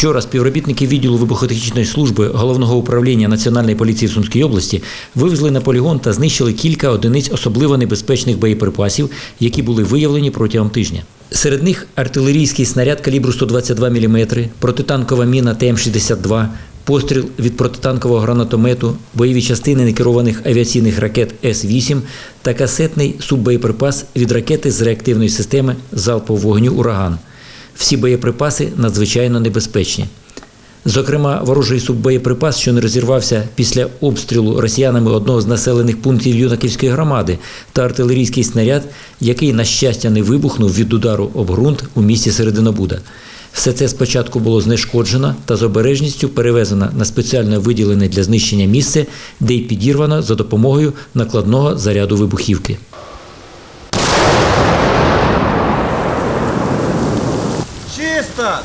Вчора співробітники відділу вибухотехнічної служби головного управління Національної поліції в Сумській області вивезли на полігон та знищили кілька одиниць особливо небезпечних боєприпасів, які були виявлені протягом тижня. Серед них артилерійський снаряд калібру 122 мм, протитанкова міна ТМ-62, постріл від протитанкового гранатомету, бойові частини некерованих авіаційних ракет С-8 та касетний суббоєприпас від ракети з реактивної системи залпового вогню «Ураган». Всі боєприпаси надзвичайно небезпечні. Зокрема, ворожий суббоєприпас, що не розірвався після обстрілу росіянами одного з населених пунктів Юнаківської громади, та артилерійський снаряд, який, на щастя, не вибухнув від удару об ґрунт у місті Серединобуда. Все це спочатку було знешкоджено та з обережністю перевезено на спеціально виділене для знищення місце, де й підірвано за допомогою накладного заряду вибухівки. Чисто!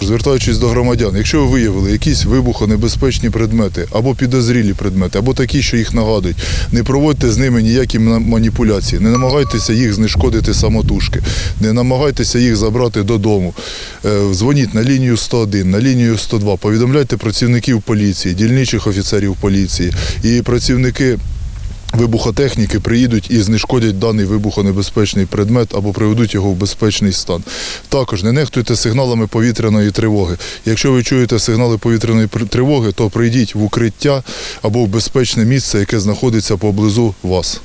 Звертаючись до громадян, якщо ви виявили якісь вибухонебезпечні предмети або підозрілі предмети, або такі, що їх нагадують, не проводьте з ними ніякі маніпуляції, не намагайтеся їх знешкодити самотужки, не намагайтеся їх забрати додому. Е, Дзвоніть на лінію 101, на лінію 102, повідомляйте працівників поліції, дільничих офіцерів поліції і працівники. Вибухотехніки приїдуть і знешкодять даний вибухонебезпечний предмет або приведуть його в безпечний стан. Також не нехтуйте сигналами повітряної тривоги. Якщо ви чуєте сигнали повітряної тривоги, то прийдіть в укриття або в безпечне місце, яке знаходиться поблизу вас.